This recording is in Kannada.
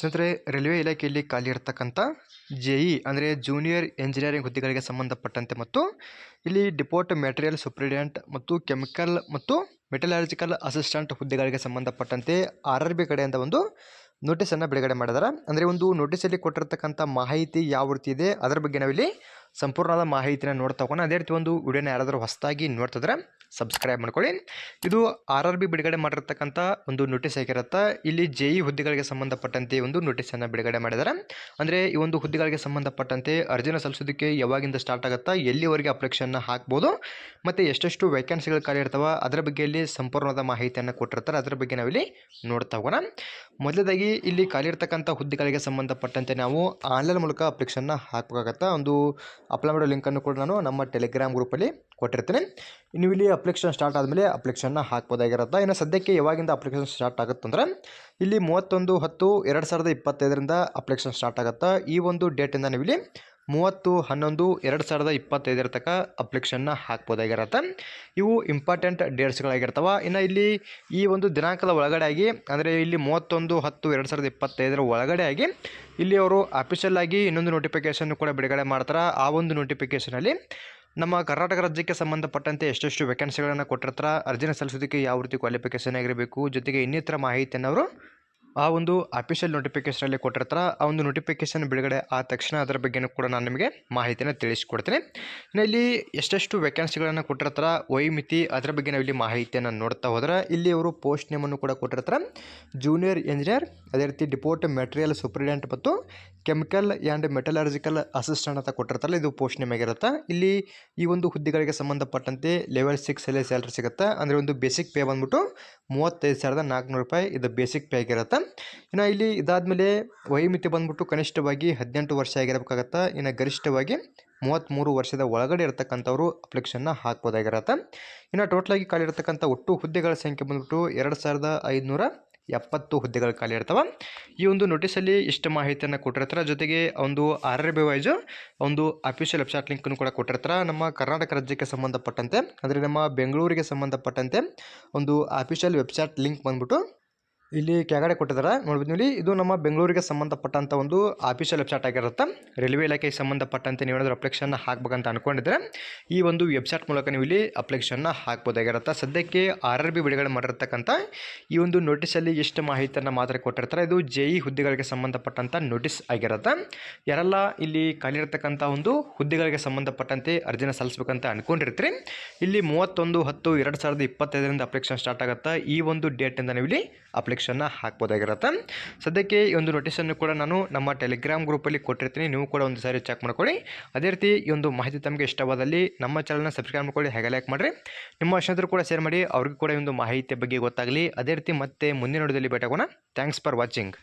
ಸ್ನೇಹಿತರೆ, ರೈಲ್ವೆ ಇಲಾಖೆಯಲ್ಲಿ ಖಾಲಿ ಇರತಕ್ಕಂಥ ಜೆ ಇ ಅಂದರೆ ಜೂನಿಯರ್ ಇಂಜಿನಿಯರಿಂಗ್ ಹುದ್ದೆಗಳಿಗೆ ಸಂಬಂಧಪಟ್ಟಂತೆ ಮತ್ತು ಇಲ್ಲಿ ಡಿಪೋಟ್ ಮೆಟೀರಿಯಲ್ ಸೂಪ್ರಿಡೆಂಟ್ ಮತ್ತು ಕೆಮಿಕಲ್ ಮತ್ತು ಮೆಟಲಾಲಜಿಕಲ್ ಅಸಿಸ್ಟೆಂಟ್ ಹುದ್ದೆಗಳಿಗೆ ಸಂಬಂಧಪಟ್ಟಂತೆ ಆರ್ ಆರ್ ಬಿ ಕಡೆಯಿಂದ ಒಂದು ನೋಟಿಸನ್ನು ಬಿಡುಗಡೆ ಮಾಡಿದಾರೆ. ಅಂದರೆ ಒಂದು ನೋಟಿಸಲ್ಲಿ ಕೊಟ್ಟಿರ್ತಕ್ಕಂಥ ಮಾಹಿತಿ ಯಾವ ರೀತಿ ಇದೆ, ಅದರ ಬಗ್ಗೆ ನಾವಿಲ್ಲಿ ಸಂಪೂರ್ಣವಾದ ಮಾಹಿತಿನ ನೋಡ್ತಾ ಹೋಗೋಣ. ಅದೇ ರೀತಿ ಒಂದು ವಿಡಿಯೋನ ಯಾರಾದರೂ ಹೊಸದಾಗಿ ನೋಡ್ತಿದ್ರೆ ಸಬ್ಸ್ಕ್ರೈಬ್ ಮಾಡ್ಕೊಳ್ಳಿ. ಇದು ಆರ್ ಆರ್ ಬಿ ಬಿಡುಗಡೆ ಮಾಡಿರ್ತಕ್ಕಂಥ ಒಂದು ನೋಟಿಸ್ ಆಗಿರುತ್ತೆ. ಇಲ್ಲಿ ಜೆ ಇ ಹುದ್ದೆಗಳಿಗೆ ಸಂಬಂಧಪಟ್ಟಂತೆ ಒಂದು ನೋಟಿಸನ್ನು ಬಿಡುಗಡೆ ಮಾಡಿದ್ದಾರೆ. ಅಂದರೆ ಈ ಒಂದು ಹುದ್ದೆಗಳಿಗೆ ಸಂಬಂಧಪಟ್ಟಂತೆ ಅರ್ಜಿನ ಸಲ್ಲಿಸೋದಕ್ಕೆ ಯಾವಾಗಿಂದ ಸ್ಟಾರ್ಟ್ ಆಗುತ್ತಾ, ಎಲ್ಲಿವರೆಗೆ ಅಪ್ಲಿಕೇಶನ್ನ ಹಾಕ್ಬೋದು, ಮತ್ತು ಎಷ್ಟೆಷ್ಟು ವೇಕೆನ್ಸಿಗಳು ಖಾಲಿ ಇರ್ತವೆ, ಅದರ ಬಗ್ಗೆ ಇಲ್ಲಿ ಸಂಪೂರ್ಣವಾದ ಮಾಹಿತಿಯನ್ನು ಕೊಟ್ಟಿರ್ತಾರೆ. ಅದರ ಬಗ್ಗೆ ನಾವಿಲ್ಲಿ ನೋಡ್ತಾ ಹೋಗೋಣ. ಮೊದಲದಾಗಿ ಇಲ್ಲಿ ಖಾಲಿ ಇರ್ತಕ್ಕಂಥ ಹುದ್ದೆಗಳಿಗೆ ಸಂಬಂಧಪಟ್ಟಂತೆ ನಾವು ಆನ್ಲೈನ್ ಮೂಲಕ ಅಪ್ಲಿಕೇಶನ್ನ ಹಾಕಬೇಕಾಗತ್ತೆ, ಒಂದು ಅಪ್ಲೈ ಮಾಡೋ ಲಿಂಕನ್ನು ಕೂಡ ನಾನು ನಮ್ಮ ಟೆಲಿಗ್ರಾಮ್ ಗ್ರೂಪಲ್ಲಿ ಕೊಟ್ಟಿರ್ತೀನಿ. ನೀವು ಇಲ್ಲಿ ಅಪ್ಲಿಕೇಶನ್ ಸ್ಟಾರ್ಟ್ ಆದಮೇಲೆ ಅಪ್ಲಿಕೇಶನ್ನ ಹಾಕ್ಬೋದಾಗಿರುತ್ತೆ. ಇನ್ನು ಸದ್ಯಕ್ಕೆ ಯಾವಾಗಿಂದ ಅಪ್ಲಿಕೇಶನ್ ಸ್ಟಾರ್ಟ್ ಆಗುತ್ತಂದ್ರೆ ಇಲ್ಲಿ ಮೂವತ್ತೊಂದು, ಹತ್ತು, ಎರಡು ಸಾವಿರದ ಇಪ್ಪತ್ತೈದರಿಂದ ಅಪ್ಲಿಕೇಶನ್ ಸ್ಟಾರ್ಟ್ ಆಗುತ್ತೆ. ಈ ಒಂದು ಡೇಟಿಂದ ನೀವು ಇಲ್ಲಿ ಮೂವತ್ತು, ಹನ್ನೊಂದು, ಎರಡು ಸಾವಿರದ ಇಪ್ಪತ್ತೈದರ ತನಕ ಅಪ್ಲಿಕೇಶನ್ನ ಹಾಕ್ಬೋದಾಗಿರುತ್ತೆ. ಇವು ಇಂಪಾರ್ಟೆಂಟ್ ಡೇಟ್ಸ್ಗಳಾಗಿರ್ತವೆ ಇನ್ನು ಇಲ್ಲಿ ಈ ಒಂದು ದಿನಾಂಕದ ಒಳಗಡೆ ಆಗಿ ಅಂದರೆ ಇಲ್ಲಿ ಮೂವತ್ತೊಂದು, ಹತ್ತು, ಎರಡು ಸಾವಿರದ ಇಪ್ಪತ್ತೈದರ ಒಳಗಡೆ ಆಗಿ ಇಲ್ಲಿ ಅವರು ಅಫಿಷಿಯಲ್ ಆಗಿ ಇನ್ನೊಂದು ನೋಟಿಫಿಕೇಶನ್ ಕೂಡ ಬಿಡುಗಡೆ ಮಾಡ್ತಾರೆ. ಆ ಒಂದು ನೋಟಿಫಿಕೇಷನಲ್ಲಿ ನಮ್ಮ ಕರ್ನಾಟಕ ರಾಜ್ಯಕ್ಕೆ ಸಂಬಂಧಪಟ್ಟಂತೆ ಎಷ್ಟೆಷ್ಟು ವೇಕೆನ್ಸಿಗಳನ್ನು ಕೊಟ್ಟಿರ್ತಾರೆ, ಅರ್ಜಿನ ಸಲ್ಲಿಸೋದಕ್ಕೆ ಯಾವ ರೀತಿ ಕ್ವಾಲಿಫಿಕೇಷನ್ ಆಗಿರಬೇಕು, ಜೊತೆಗೆ ಇನ್ನಿತರ ಮಾಹಿತಿಯನ್ನು ಅವರು ಆ ಒಂದು ಅಫಿಷಿಯಲ್ ನೋಟಿಫಿಕೇಷನಲ್ಲಿ ಕೊಟ್ಟಿರ್ತಾರೆ, ಆ ಒಂದು ನೋಟಿಫಿಕೇಷನ್ ಬಿಡುಗಡೆ ಆದ ತಕ್ಷಣ ಅದರ ಬಗ್ಗೆನೂ ಕೂಡ ನಾನು ನಿಮಗೆ ಮಾಹಿತಿಯನ್ನು ತಿಳಿಸ್ಕೊಡ್ತೀನಿ. ಇಲ್ಲಿ ಎಷ್ಟೆಷ್ಟು ವೇಕೆನ್ಸಿಗಳನ್ನು ಕೊಟ್ಟಿರ್ತಾರೆ ವೈಮಿತಿ ಅದರ ಬಗ್ಗೆ ನಾವು ಇಲ್ಲಿ ಮಾಹಿತಿಯನ್ನು ನೋಡ್ತಾ ಹೋದ್ರೆ, ಇಲ್ಲಿ ಅವರು ಪೋಸ್ಟ್ ನೇಮನ್ನು ಕೂಡ ಕೊಟ್ಟಿರ್ತಾರೆ. ಜೂನಿಯರ್ ಇಂಜಿನಿಯರ್ ಅದೇ ರೀತಿ ಡಿಪೋರ್ಟ್ ಮೆಟೀರಿಯಲ್ ಸೂಪ್ರಿಡೆಂಟ್ ಮತ್ತು ಕೆಮಿಕಲ್ ಆ್ಯಂಡ್ ಮೆಟಲರ್ಜಿಕಲ್ ಅಸಿಸ್ಟೆಂಟ್ ಅಂತ ಕೊಟ್ಟಿರ್ತಾರಲ್ಲ, ಇದು ಪೋಸ್ಟ್ ನೇಮ್ ಆಗಿರುತ್ತೆ. ಇಲ್ಲಿ ಈ ಒಂದು ಹುದ್ದೆಗಳಿಗೆ ಸಂಬಂಧಪಟ್ಟಂತೆ ಲೆವೆಲ್ ಸಿಕ್ಸಲ್ಲಿ ಸ್ಯಾಲ್ರಿ ಸಿಗುತ್ತೆ. ಅಂದರೆ ಒಂದು ಬೇಸಿಕ್ ಪೇ ಬಂದ್ಬಿಟ್ಟು ಮೂವತ್ತೈದು ಸಾವಿರದ ನಾಲ್ಕುನೂರು ರೂಪಾಯಿ ಇದು ಬೇಸಿಕ್ ಪೇ ಆಗಿರುತ್ತೆ. ಇನ್ನು ಇಲ್ಲಿ ಇದಾದಮೇಲೆ ವಯೋಮಿತಿ ಬಂದ್ಬಿಟ್ಟು ಕನಿಷ್ಠವಾಗಿ ಹದಿನೆಂಟು ವರ್ಷ ಆಗಿರಬೇಕಾಗತ್ತೆ. ಇನ್ನು ಗರಿಷ್ಠವಾಗಿ ಮೂವತ್ತ್ಮೂರು ವರ್ಷದ ಒಳಗಡೆ ಇರತಕ್ಕಂಥವ್ರು ಅಪ್ಲಿಕೇಶನ್ನ ಹಾಕ್ಬೋದಾಗಿರತ್ತೆ. ಇನ್ನು ಟೋಟಲಾಗಿ ಖಾಲಿ ಇರತಕ್ಕಂಥ ಒಟ್ಟು ಹುದ್ದೆಗಳ ಸಂಖ್ಯೆ ಬಂದ್ಬಿಟ್ಟು ಎರಡು ಸಾವಿರದ ಐದುನೂರ ಎಪ್ಪತ್ತು ಹುದ್ದೆಗಳು ಖಾಲಿ ಇರ್ತವೆ. ಈ ಒಂದು ನೋಟಿಸಲ್ಲಿ ಇಷ್ಟು ಮಾಹಿತಿಯನ್ನು ಕೊಟ್ಟಿರ್ತಾರೆ. ಜೊತೆಗೆ ಒಂದು ಆರ್ ಆರ್ ಬಿ ವೈಸು ಒಂದು ಅಫಿಷಿಯಲ್ ವೆಬ್ಸೈಟ್ ಲಿಂಕನ್ನು ಕೂಡ ಕೊಟ್ಟಿರ್ತಾರೆ. ನಮ್ಮ ಕರ್ನಾಟಕ ರಾಜ್ಯಕ್ಕೆ ಸಂಬಂಧಪಟ್ಟಂತೆ, ಅಂದರೆ ನಮ್ಮ ಬೆಂಗಳೂರಿಗೆ ಸಂಬಂಧಪಟ್ಟಂತೆ ಒಂದು ಅಫಿಷಿಯಲ್ ವೆಬ್ಸೈಟ್ ಲಿಂಕ್ ಬಂದ್ಬಿಟ್ಟು ಇಲ್ಲಿ ಕೆಳಗಡೆ ಕೊಟ್ಟಿದ್ದಾರೆ. ನೋಡ್ಬೋದು ಇಲ್ಲಿ ಇದು ನಮ್ಮ ಬೆಂಗಳೂರಿಗೆ ಸಂಬಂಧಪಟ್ಟಂಥ ಒಂದು ಆಫೀಷಿಯಲ್ ವೆಬ್ಸೈಟ್ ಆಗಿರುತ್ತೆ. ರೈಲ್ವೆ ಇಲಾಖೆಗೆ ಸಂಬಂಧಪಟ್ಟಂತೆ ನೀವು ಏನಾದರೂ ಅಪ್ಲಿಕೇಶನ್ ಹಾಕ್ಬೇಕಂತ ಅನ್ಕೊಂಡಿದ್ರೆ, ಈ ಒಂದು ವೆಬ್ಸೈಟ್ ಮೂಲಕ ನೀವು ಇಲ್ಲಿ ಅಪ್ಲಿಕೇಶನ್ನ ಹಾಕ್ಬೋದಾಗಿರುತ್ತೆ. ಸದ್ಯಕ್ಕೆ ಆರ್ ಆರ್ ಬಿ ಬಿಡುಗಡೆ ಮಾಡಿರ್ತಕ್ಕಂಥ ಈ ಒಂದು ನೋಟಿಸಲ್ಲಿ ಎಷ್ಟು ಮಾಹಿತಿಯನ್ನು ಮಾತ್ರ ಕೊಟ್ಟಿರ್ತಾರೆ. ಇದು ಜೆ ಇ ಹುದ್ದೆಗಳಿಗೆ ಸಂಬಂಧಪಟ್ಟಂಥ ನೋಟಿಸ್ ಆಗಿರುತ್ತೆ. ಯಾರೆಲ್ಲ ಇಲ್ಲಿ ಖಾಲಿ ಇರತಕ್ಕಂಥ ಒಂದು ಹುದ್ದೆಗಳಿಗೆ ಸಂಬಂಧಪಟ್ಟಂತೆ ಅರ್ಜಿನ ಸಲ್ಲಿಸ್ಬೇಕಂತ ಅನ್ಕೊಂಡಿರ್ತೀರಿ, ಇಲ್ಲಿ ಮೂವತ್ತೊಂದು, ಹತ್ತು, ಎರಡು ಸಾವಿರದ ಇಪ್ಪತ್ತೈದರಿಂದ ಅಪ್ಲಿಕೇಶನ್ ಸ್ಟಾರ್ಟ್ ಆಗುತ್ತೆ. ಈ ಒಂದು ಡೇಟಿಂದ ನೀವು ಇಲ್ಲಿ ಅಪ್ಲಿಕೇಶನ್ನ ಹಾಕ್ಬೋದಾಗಿರುತ್ತೆ. ಸದ್ಯಕ್ಕೆ ಈ ಒಂದು ನೋಟಿಸನ್ನು ಕೂಡ ನಾನು ನಮ್ಮ ಟೆಲಿಗ್ರಾಮ್ ಗ್ರೂಪಲ್ಲಿ ಕೊಟ್ಟಿರ್ತೀನಿ. ನೀವು ಕೂಡ ಒಂದು ಸಾರಿ ಚೆಕ್ ಮಾಡ್ಕೊಳ್ಳಿ. ಅದೇ ರೀತಿ ಈ ಒಂದು ಮಾಹಿತಿ ತಮಗೆ ಇಷ್ಟವಾದಲ್ಲಿ ನಮ್ಮ ಚಾನಲ್ನ ಸಬ್ಸ್ಕ್ರೈಬ್ ಮಾಡ್ಕೊಳ್ಳಿ, ಹಾಗೆ ಲೈಕ್ ಮಾಡಿರಿ. ನಿಮ್ಮ ಸ್ನೇಹಿತರು ಕೂಡ ಶೇರ್ ಮಾಡಿ, ಅವ್ರಿಗೂ ಕೂಡ ಈ ಒಂದು ಮಾಹಿತಿ ಬಗ್ಗೆ ಗೊತ್ತಾಗಲಿ. ಅದೇ ರೀತಿ ಮತ್ತೆ ಮುಂದಿನ ನೋಡೋದಲ್ಲಿ ಭೇಟಾಗೋಣ ಥ್ಯಾಂಕ್ಸ್ ಫಾರ್ ವಾಚಿಂಗ್